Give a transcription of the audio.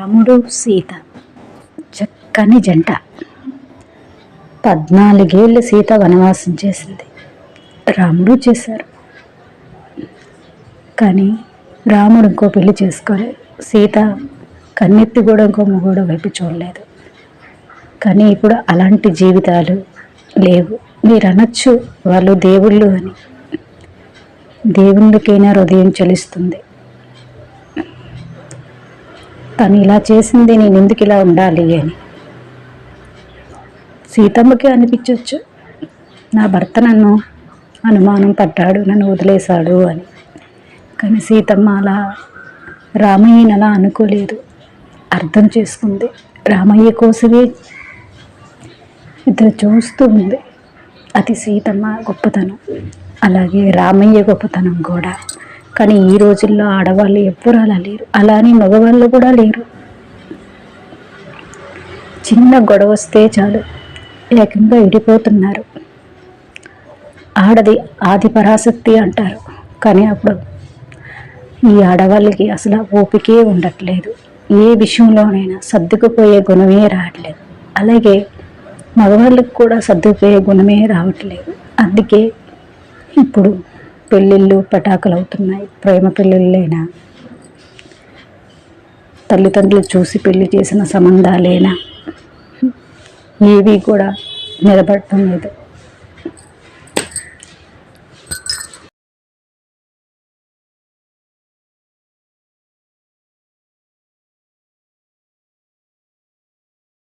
రాముడు సీత. చక్కని జంట. పద్నాలుగేళ్ళు సీత వనవాసం చేసింది. రాముడు చేశారు. కానీ రాముడు ఇంకో పెళ్ళి చేసుకోలేదు సీత కన్నెత్తి కూడా ఇంకో మొగుడు వైపు చూడలేదు. కానీ ఇప్పుడు అలాంటి జీవితాలు లేవు. మీరు అనొచ్చు వాళ్ళు దేవుళ్ళు అని. దేవుళ్ళకైనా హృదయం చలిస్తుంది. తను ఇలా చేసింది నేను ఎందుకు ఇలా ఉండాలి అని. సీతమ్మకి అనిపించవచ్చు నా భర్త నన్ను అనుమానం పడ్డాడు నన్ను వదిలేశాడు అని. కానీ సీతమ్మ అలా రామయ్యని అలా అనుకోలేదు. అర్థం చేసుకుంది. రామయ్య కోసమే ఇద్దరు చూస్తూ ఉంది. అది సీతమ్మ గొప్పతనం. అలాగే రామయ్య గొప్పతనం కూడా. కానీ ఈ రోజుల్లో ఆడవాళ్ళు ఎవ్వరు అలా లేరు. అలానే మగవాళ్ళు కూడా లేరు. చిన్న గొడవ వస్తే చాలు. ఏకంగా విడిపోతున్నారు. ఆడది ఆది పరాశక్తి అంటారు. కానీ అప్పుడు ఈ ఆడవాళ్ళకి అసలు ఓపికే ఉండట్లేదు. ఏ విషయంలోనైనా సర్దుకుపోయే గుణమే రావట్లేదు. అలాగే మగవాళ్ళకి కూడా సర్దుకుపోయే గుణమే రావట్లేదు. అందుకే ఇప్పుడు పెళ్ళిళ్ళు పటాకులు అవుతున్నాయి. ప్రేమ పెళ్ళిళ్ళైనా తల్లిదండ్రులు చూసి పెళ్ళి చేసిన సంబంధాలైనా ఏవి కూడా నిలబడటం లేదు.